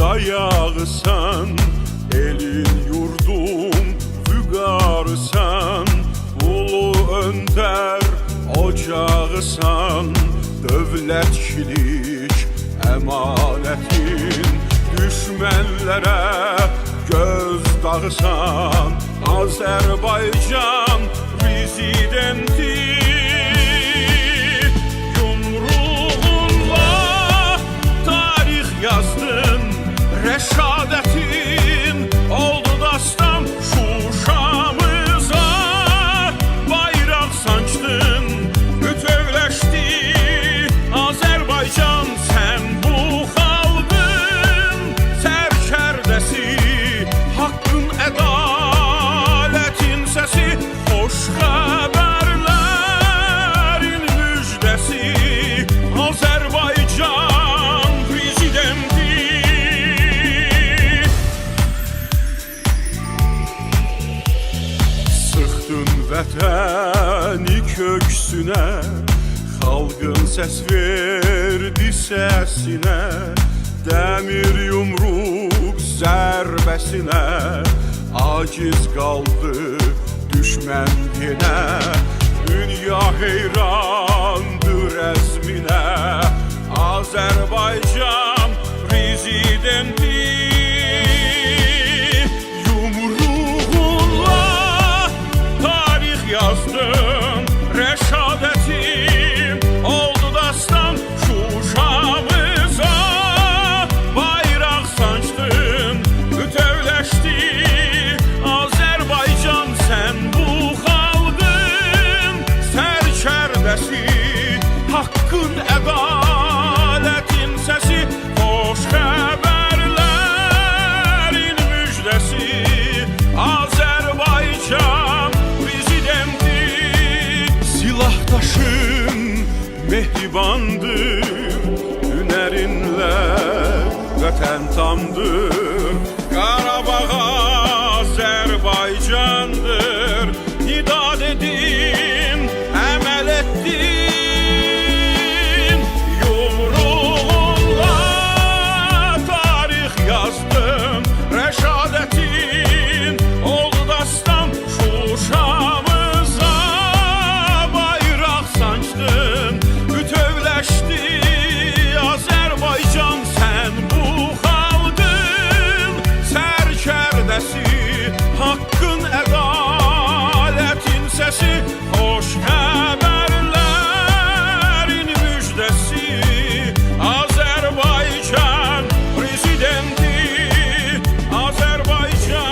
Dağısan elin yurdum Fügarsan Ulu önder ocağısan Dövlətçilik emanetin Düşmənlərə göz dağısan Azərbaycan vətəni köksünə Xalqın səs verdi səsinə Dəmir yumruq zərbəsinə Aciz qaldı düşmən yenə Dünya heyrandır Sərkərdəsi Haqqın ədaletin səsi Xoş xəbərlərin müjdəsi Azərbaycan prezidenti Silahdaşın mehribandır. Hünərinlə vətən tamdır. Qarabağ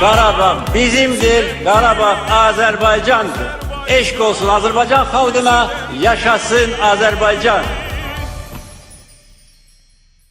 Qarabağ bizimdir, Qarabağ Azərbaycandır. Eşq olsun Azərbaycan xalqına, yaşasın Azərbaycan.